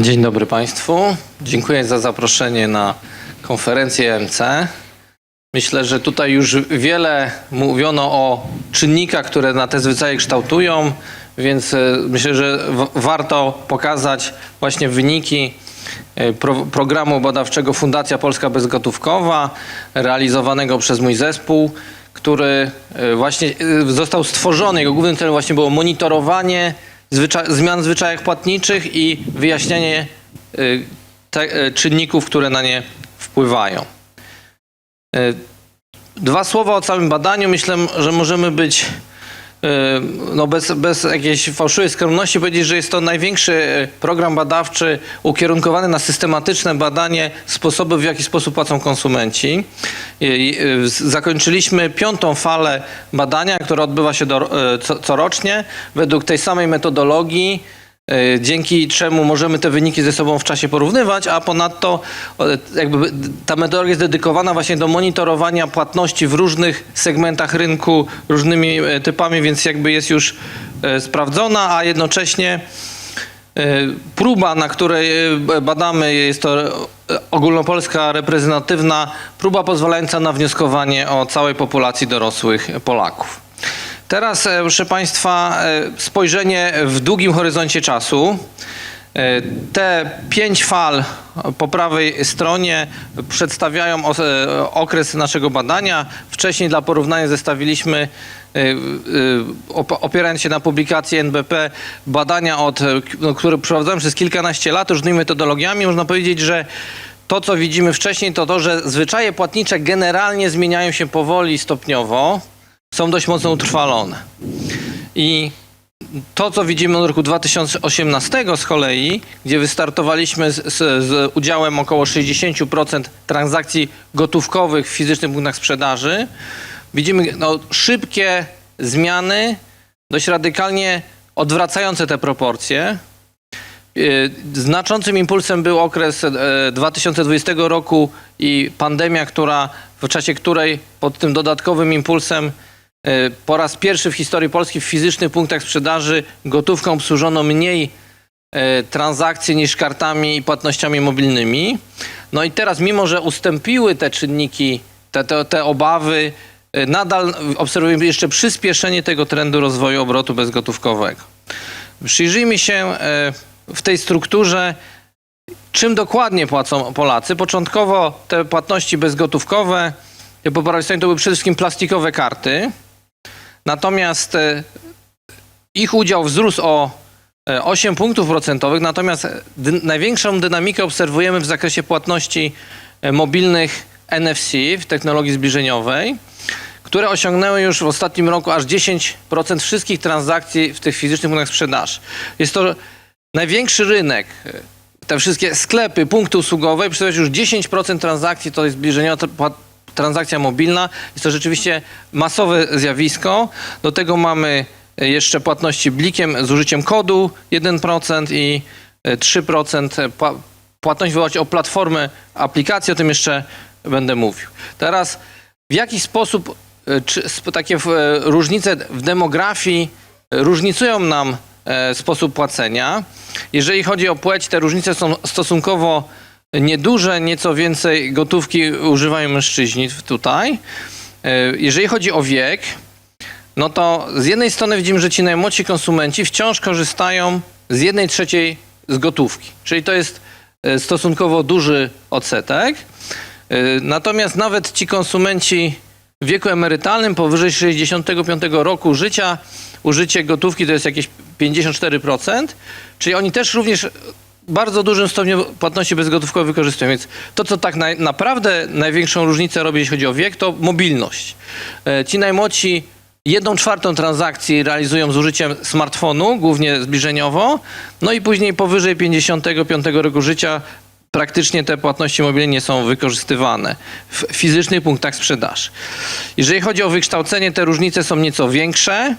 Dzień dobry Państwu. Dziękuję za zaproszenie na konferencję MC. Myślę, że tutaj już wiele mówiono o czynnikach, które na te zwyczaje kształtują, więc e, myślę, że warto pokazać właśnie wyniki e, pro, programu badawczego Fundacja Polska Bezgotówkowa, realizowanego przez mój zespół, który e, właśnie został stworzony. Jego głównym celem właśnie było monitorowanie zwycza- zmian w zwyczajach płatniczych i wyjaśnianie e, te, e, czynników, które na nie wpływają. E, Dwa słowa o całym badaniu. Myślę, że możemy być no bez, bez jakiejś fałszywej skromności powiedzieć, że jest to największy e, program badawczy ukierunkowany na systematyczne badanie sposobów, w jaki sposób płacą konsumenci. Z- Zakończyliśmy piątą falę badania, która odbywa się do, e, co, corocznie według tej samej metodologii dzięki czemu możemy te wyniki ze sobą w czasie porównywać, a ponadto e, jakby ta metodologia jest dedykowana właśnie do monitorowania płatności w różnych segmentach rynku, różnymi e, typami, więc jakby jest już e, sprawdzona, a jednocześnie e, próba, na której e, badamy, jest to e, ogólnopolska reprezentatywna próba pozwalająca na wnioskowanie o całej populacji dorosłych Polaków. Teraz, e, proszę Państwa, e, spojrzenie w długim horyzoncie czasu. E, Te pięć fal po prawej stronie przedstawiają okres naszego badania. Wcześniej dla porównania zestawiliśmy, op- opierając się na publikacji NBP, badania, od, no, które przeprowadzałem przez kilkanaście lat różnymi metodologiami. Można powiedzieć, że to, co widzimy wcześniej, to to, że zwyczaje płatnicze generalnie zmieniają się powoli, stopniowo są dość mocno utrwalone. I to, co widzimy od roku 2018 z kolei, gdzie wystartowaliśmy z, z, z udziałem około 60% transakcji gotówkowych w fizycznych punktach sprzedaży, widzimy no, szybkie zmiany, dość radykalnie odwracające te proporcje. Yy, Znaczącym impulsem był okres e, 2020 roku i pandemia, która w czasie której pod tym dodatkowym impulsem e, po raz pierwszy w historii Polski w fizycznych punktach sprzedaży gotówką obsłużono mniej e, transakcji niż kartami i płatnościami mobilnymi. No i teraz, mimo że ustąpiły te czynniki, te, te, te obawy, e, nadal obserwujemy jeszcze przyspieszenie tego trendu rozwoju obrotu bezgotówkowego. Przyjrzyjmy się e, w tej strukturze, czym dokładnie płacą Polacy. Początkowo te płatności bezgotówkowe, po prawej to były przede wszystkim plastikowe karty. Natomiast e, ich udział wzrósł o e, 8 punktów procentowych, natomiast dy, największą dynamikę obserwujemy w zakresie płatności e, mobilnych NFC w technologii zbliżeniowej, które osiągnęły już w ostatnim roku aż 10% wszystkich transakcji w tych fizycznych punktach sprzedaży. Jest to największy rynek. Te wszystkie sklepy, punkty usługowe, przedstawiają już 10% transakcji to jest pła- transakcja mobilna. Jest to rzeczywiście masowe zjawisko. Do tego mamy e, jeszcze płatności blikiem z użyciem kodu 1% i e, 3% pła- płatność w oparciu o platformę aplikacji. O tym jeszcze będę mówił. Teraz w jaki sposób e, czy takie e, różnice w demografii e, różnicują nam e, sposób płacenia. Jeżeli chodzi o płeć, te różnice są stosunkowo nieduże, nieco więcej gotówki używają mężczyźni tutaj. E, Jeżeli chodzi o wiek, no to z jednej strony widzimy, że ci najmłodsi konsumenci wciąż korzystają z jednej trzeciej z gotówki, czyli to jest e, stosunkowo duży odsetek. E, Natomiast nawet ci konsumenci w wieku emerytalnym powyżej 65 roku życia, użycie gotówki to jest jakieś 54%, czyli oni też również bardzo dużym stopniu płatności bezgotówkowe wykorzystują. Więc to, co tak naj, naprawdę największą różnicę robi, jeśli chodzi o wiek, to mobilność. E, Ci najmłodsi jedną czwartą transakcji realizują z użyciem smartfonu, głównie zbliżeniowo, no i później powyżej 55 roku życia praktycznie te płatności mobilne nie są wykorzystywane w fizycznych punktach sprzedaży. Jeżeli chodzi o wykształcenie, te różnice są nieco większe.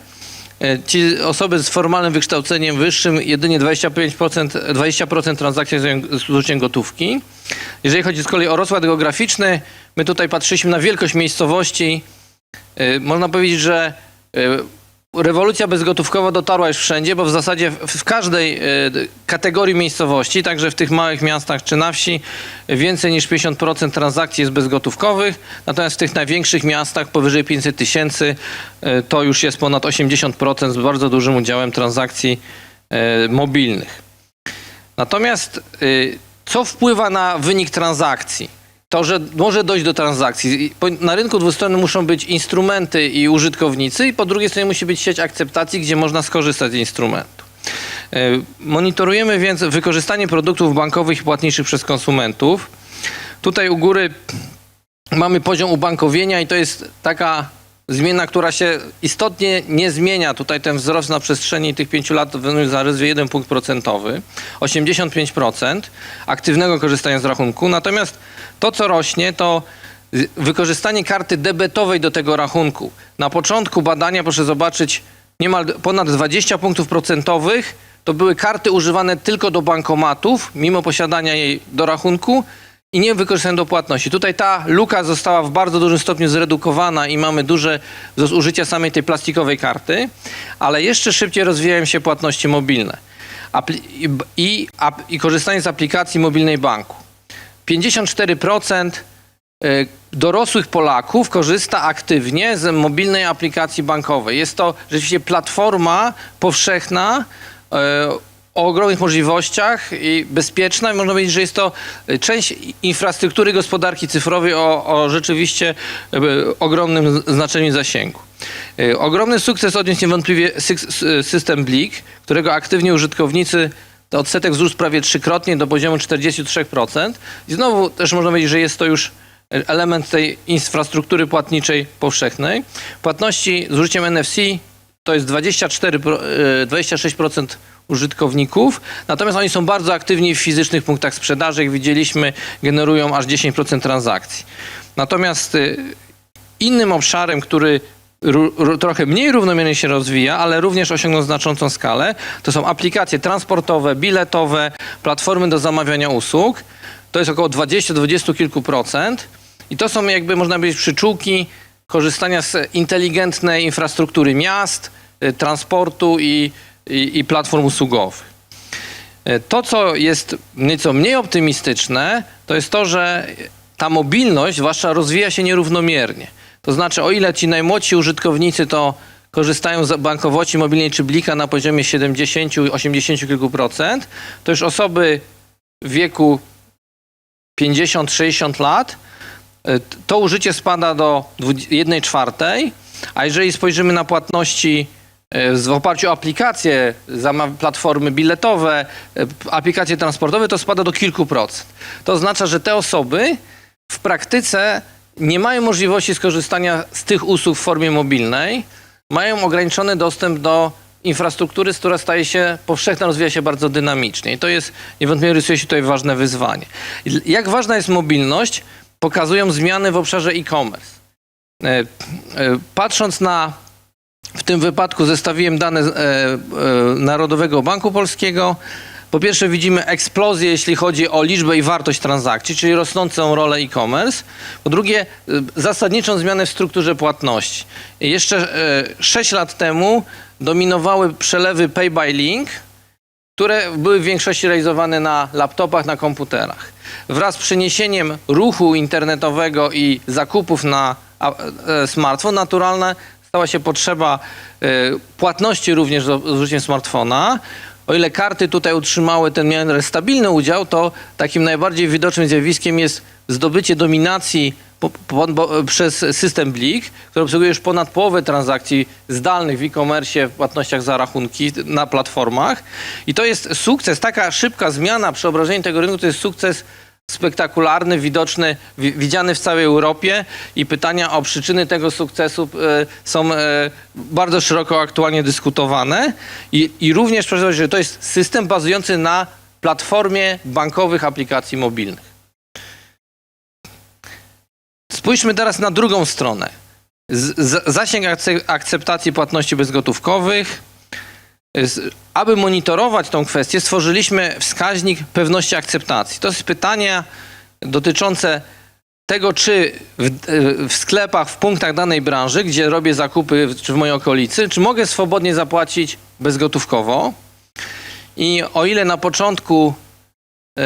E, Ci osoby z formalnym wykształceniem wyższym jedynie 25%, 20% transakcji z użyciem gotówki. Jeżeli chodzi z kolei o rozkład geograficzny, my tutaj patrzyliśmy na wielkość miejscowości. E, Można powiedzieć, że e, rewolucja bezgotówkowa dotarła już wszędzie, bo w zasadzie w, każdej e, kategorii miejscowości, także w tych małych miastach czy na wsi, więcej niż 50% transakcji jest bezgotówkowych, natomiast w tych największych miastach powyżej 500 tysięcy e, to już jest ponad 80% z bardzo dużym udziałem transakcji e, mobilnych. Natomiast co wpływa na wynik transakcji? To, że może dojść do transakcji. Na rynku dwustronnym muszą być instrumenty i użytkownicy, i po drugiej stronie musi być sieć akceptacji, gdzie można skorzystać z instrumentu. Y, Monitorujemy więc wykorzystanie produktów bankowych i płatniczych przez konsumentów. Tutaj u góry mamy poziom ubankowienia i to jest taka zmiana, która się istotnie nie zmienia. Tutaj ten wzrost na przestrzeni tych pięciu lat wyniósł zaledwie jeden punkt procentowy, 85% aktywnego korzystania z rachunku. Natomiast to, co rośnie, to wykorzystanie karty debetowej do tego rachunku. Na początku badania, proszę zobaczyć, niemal ponad 20 punktów procentowych to były karty używane tylko do bankomatów, mimo posiadania jej do rachunku i nie wykorzystane do płatności. Tutaj ta luka została w bardzo dużym stopniu zredukowana i mamy duże użycia samej tej plastikowej karty, ale jeszcze szybciej rozwijają się płatności mobilne i, i, i korzystanie z aplikacji mobilnej banku. 54% y, dorosłych Polaków korzysta aktywnie z mobilnej aplikacji bankowej. Jest to rzeczywiście platforma powszechna, y, o ogromnych możliwościach i bezpieczna. I Można powiedzieć, że jest to y, część infrastruktury gospodarki cyfrowej o, o rzeczywiście y, ogromnym znaczeniu i zasięgu. Y, Ogromny sukces odniósł niewątpliwie system Blik, którego aktywni użytkownicy to odsetek wzrósł prawie trzykrotnie do poziomu 43%. I znowu też można powiedzieć, że jest to już element tej infrastruktury płatniczej powszechnej. Płatności z użyciem NFC to jest 24, pro- e, 26% użytkowników, natomiast oni są bardzo aktywni w fizycznych punktach sprzedaży, jak widzieliśmy, generują aż 10% transakcji. Natomiast y, innym obszarem, który trochę mniej równomiernie się rozwija, ale również osiągnął znaczącą skalę, to są aplikacje transportowe, biletowe, platformy do zamawiania usług. To jest około 20-20 kilku procent. I to są jakby, można powiedzieć, przyczółki korzystania z inteligentnej infrastruktury miast, y, transportu i, i, i platform usługowych. E, To, co jest nieco mniej optymistyczne, to jest to, że ta mobilność, zwłaszcza rozwija się nierównomiernie. To znaczy, o ile ci najmłodsi użytkownicy to korzystają z bankowości mobilnej czy blika na poziomie 70, 80 kilku procent, to już osoby w wieku 50-60 lat, e, to użycie spada do 1 czwartej, a jeżeli spojrzymy na płatności w oparciu o aplikacje, platformy biletowe, e, aplikacje transportowe, to spada do kilku procent. To oznacza, że te osoby w praktyce nie mają możliwości skorzystania z tych usług w formie mobilnej, mają ograniczony dostęp do infrastruktury, która staje się powszechna, rozwija się bardzo dynamicznie. I to jest, niewątpliwie rysuje się tutaj ważne wyzwanie. Jak ważna jest mobilność, pokazują zmiany w obszarze e-commerce. E, e, Patrząc na, w tym wypadku zestawiłem dane e, e, Narodowego Banku Polskiego. Po pierwsze widzimy eksplozję, jeśli chodzi o liczbę i wartość transakcji, czyli rosnącą rolę e-commerce. Po drugie, e, zasadniczą zmianę w strukturze płatności. Jeszcze e, 6 lat temu dominowały przelewy pay by link, które były w większości realizowane na laptopach, na komputerach. Wraz z przeniesieniem ruchu internetowego i zakupów na smartfon, naturalna stała się potrzeba e, płatności również z użyciem smartfona. O ile karty tutaj utrzymały ten stabilny udział, to takim najbardziej widocznym zjawiskiem jest zdobycie dominacji po, po, przez system Blik, który obsługuje już ponad połowę transakcji zdalnych w e-commerce, w płatnościach za rachunki na platformach. I to jest sukces, taka szybka zmiana, przeobrażenie tego rynku to jest sukces spektakularny, widoczny, wi- widziany w całej Europie i pytania o przyczyny tego sukcesu e, są e, bardzo szeroko aktualnie dyskutowane i, i również, proszę powiedzieć, że to jest system bazujący na platformie bankowych aplikacji mobilnych. Spójrzmy teraz na drugą stronę. Z, z, zasięg akce- akceptacji płatności bezgotówkowych. Aby monitorować tą kwestię, stworzyliśmy wskaźnik pewności akceptacji. To jest pytanie dotyczące tego, czy w, w sklepach, w punktach danej branży, gdzie robię zakupy, czy w mojej okolicy, czy mogę swobodnie zapłacić bezgotówkowo. I o ile na początku y,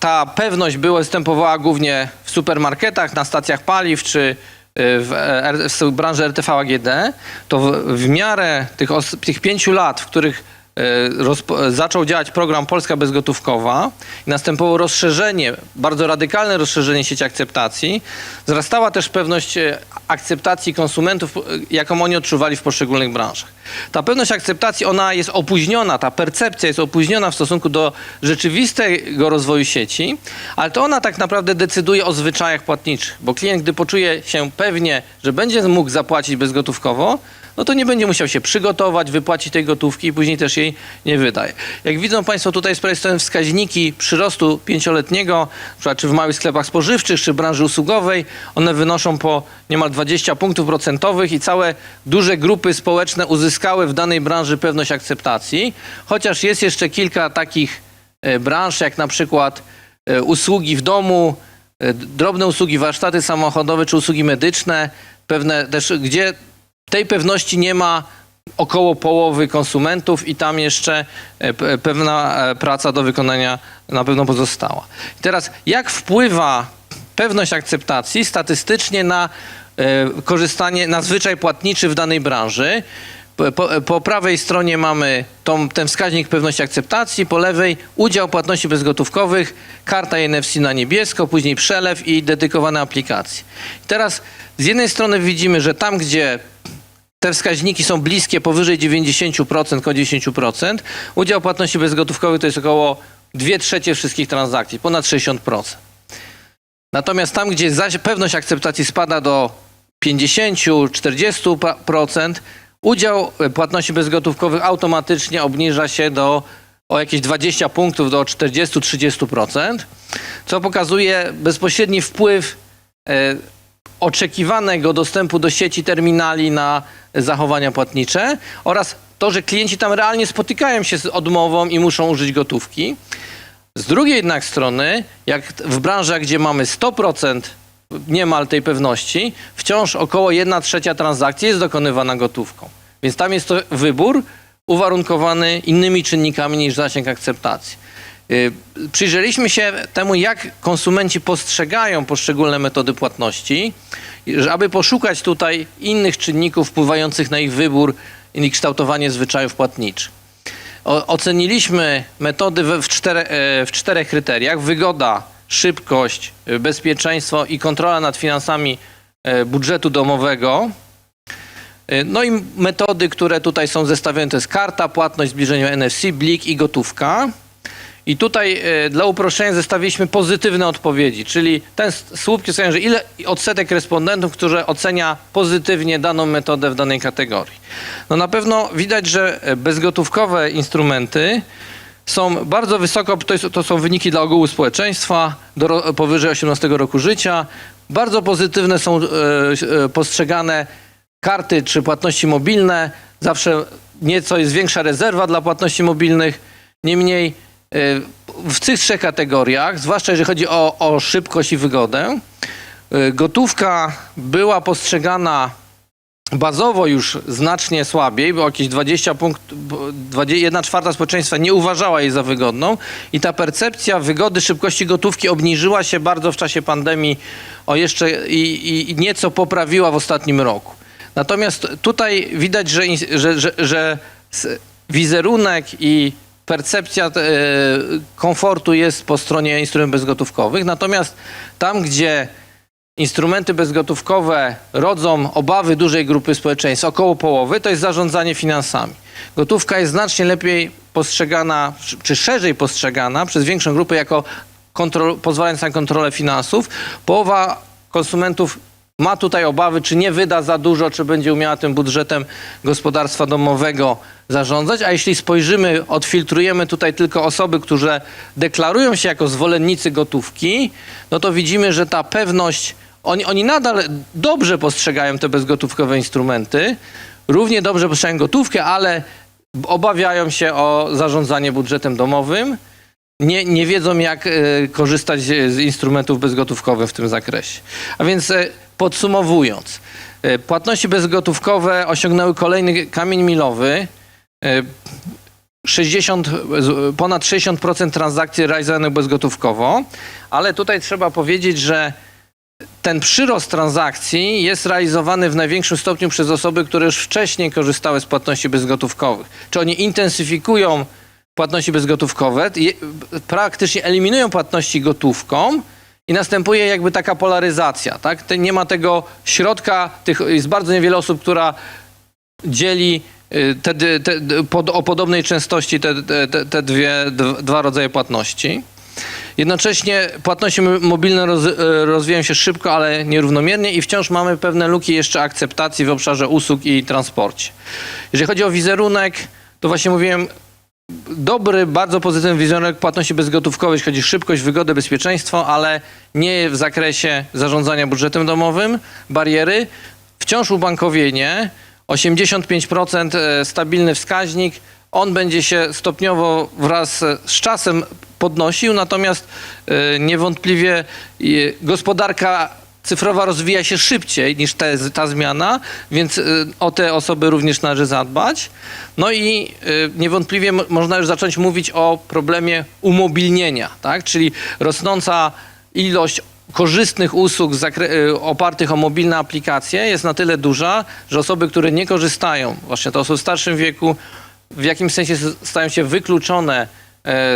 ta pewność była, występowała głównie w supermarketach, na stacjach paliw czy w, w branży RTV AGD, to w, w miarę tych, tych pięciu lat, w których zaczął działać program Polska Bezgotówkowa i następowało rozszerzenie, bardzo radykalne rozszerzenie sieci akceptacji, wzrastała też pewność e, akceptacji konsumentów, e, jaką oni odczuwali w poszczególnych branżach. Ta pewność akceptacji, ona jest opóźniona, ta percepcja jest opóźniona w stosunku do rzeczywistego rozwoju sieci, ale to ona tak naprawdę decyduje o zwyczajach płatniczych, bo klient, gdy poczuje się pewnie, że będzie mógł zapłacić bezgotówkowo, no to nie będzie musiał się przygotować, wypłacić tej gotówki i później też jej nie wydaje. Jak widzą Państwo tutaj z prawej strony wskaźniki przyrostu pięcioletniego, czy w małych sklepach spożywczych, czy branży usługowej, one wynoszą po niemal 20 punktów procentowych i całe duże grupy społeczne uzyskały w danej branży pewność akceptacji, chociaż jest jeszcze kilka takich e, branż, jak na przykład e, usługi w domu, e, drobne usługi, warsztaty samochodowe czy usługi medyczne, pewne też, gdzie tej pewności nie ma około połowy konsumentów i tam jeszcze e, pe- pewna e, praca do wykonania na pewno pozostała. Teraz jak wpływa pewność akceptacji statystycznie na e, korzystanie, na zwyczaj płatniczy w danej branży? Po, po, prawej stronie mamy tą, ten wskaźnik pewności akceptacji, po lewej udział płatności bezgotówkowych, karta NFC na niebiesko, później przelew i dedykowane aplikacje. Teraz z jednej strony widzimy, że tam, gdzie te wskaźniki są bliskie, powyżej 90%, około 10%, udział płatności bezgotówkowych to jest około 2 trzecie wszystkich transakcji, ponad 60%. Natomiast tam, gdzie pewność akceptacji spada do 50-40%, udział płatności bezgotówkowych automatycznie obniża się do o jakieś 20 punktów do 40-30%, co pokazuje bezpośredni wpływ e, oczekiwanego dostępu do sieci terminali na zachowania płatnicze oraz to, że klienci tam realnie spotykają się z odmową i muszą użyć gotówki. Z drugiej jednak strony, jak w branżach, gdzie mamy 100% niemal tej pewności, wciąż około 1 trzecia transakcji jest dokonywana gotówką. Więc tam jest to wybór uwarunkowany innymi czynnikami niż zasięg akceptacji. Y, Przyjrzeliśmy się temu, jak konsumenci postrzegają poszczególne metody płatności, aby poszukać tutaj innych czynników wpływających na ich wybór i kształtowanie zwyczajów płatniczych. Oceniliśmy metody w, cztere, e, w czterech kryteriach. Wygoda, szybkość, e, bezpieczeństwo i kontrola nad finansami e, budżetu domowego. E, No i metody, które tutaj są zestawione, to jest karta, płatność, zbliżenie NFC, blik i gotówka. I tutaj dla uproszczenia zestawiliśmy pozytywne odpowiedzi, czyli ten słup że ile odsetek respondentów, którzy ocenia pozytywnie daną metodę w danej kategorii. No na pewno widać, że bezgotówkowe instrumenty są bardzo wysoko, to, jest, to są wyniki dla ogółu społeczeństwa do, powyżej 18 roku życia. Bardzo pozytywne są e, e, postrzegane karty czy płatności mobilne. Zawsze nieco jest większa rezerwa dla płatności mobilnych. Niemniej e, w tych trzech kategoriach, zwłaszcza jeżeli chodzi o, o szybkość i wygodę, e, gotówka była postrzegana bazowo już znacznie słabiej, bo jakieś 20 punktów, 1 czwarta społeczeństwa nie uważała jej za wygodną i ta percepcja wygody, szybkości gotówki obniżyła się bardzo w czasie pandemii o jeszcze i, i, nieco poprawiła w ostatnim roku. Natomiast tutaj widać, że, że, że, że wizerunek i percepcja e, komfortu jest po stronie instrumentów bezgotówkowych, natomiast tam, gdzie instrumenty bezgotówkowe rodzą obawy dużej grupy społeczeństwa, około połowy, to jest zarządzanie finansami. Gotówka jest znacznie lepiej postrzegana, czy- szerzej postrzegana przez większą grupę jako kontrol, pozwalająca na kontrolę finansów. Połowa konsumentów ma tutaj obawy, czy nie wyda za dużo, czy będzie umiała tym budżetem gospodarstwa domowego zarządzać. A jeśli spojrzymy, odfiltrujemy tutaj tylko osoby, które deklarują się jako zwolennicy gotówki, no to widzimy, że ta pewność, oni, oni nadal dobrze postrzegają te bezgotówkowe instrumenty, równie dobrze postrzegają gotówkę, ale obawiają się o zarządzanie budżetem domowym. Nie, nie wiedzą, jak e, korzystać z instrumentów bezgotówkowych w tym zakresie. A więc e, podsumowując, e, płatności bezgotówkowe osiągnęły kolejny kamień milowy. E, 60, z- ponad 60% transakcji realizowanych bezgotówkowo, ale tutaj trzeba powiedzieć, że ten przyrost transakcji jest realizowany w największym stopniu przez osoby, które już wcześniej korzystały z płatności bezgotówkowych. Czy oni intensyfikują płatności bezgotówkowe, praktycznie eliminują płatności gotówką i następuje jakby taka polaryzacja. Tak? Nie ma tego środka, tych, jest bardzo niewiele osób, która dzieli y, te, te, pod, o podobnej częstości te, te, te, dwie, dwa rodzaje płatności. Jednocześnie płatności mobilne roz, y, rozwijają się szybko, ale nierównomiernie i wciąż mamy pewne luki jeszcze akceptacji w obszarze usług i transporcie. Jeżeli chodzi o wizerunek, to właśnie mówiłem, dobry, bardzo pozytywny wizerunek płatności bezgotówkowej, jeśli chodzi o szybkość, wygodę, bezpieczeństwo, ale nie w zakresie zarządzania budżetem domowym, bariery. Wciąż ubankowienie, 85% e, stabilny wskaźnik, on będzie się stopniowo wraz z czasem podnosił, natomiast e, niewątpliwie gospodarka cyfrowa rozwija się szybciej niż te, ta zmiana, więc y, o te osoby również należy zadbać. No i y, niewątpliwie można już zacząć mówić o problemie umobilnienia, tak? czyli rosnąca ilość korzystnych usług y, opartych o mobilne aplikacje jest na tyle duża, że osoby, które nie korzystają, właśnie te osoby w starszym wieku, w jakimś sensie stają się wykluczone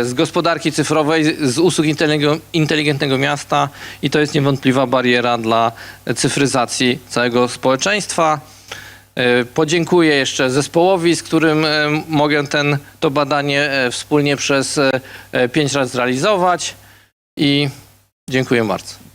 z gospodarki cyfrowej, z- usług inteligentnego miasta i to jest niewątpliwa bariera dla cyfryzacji całego społeczeństwa. E, Podziękuję jeszcze zespołowi, z którym e, mogę ten, to badanie e, wspólnie przez e, e, pięć lat zrealizować i dziękuję bardzo.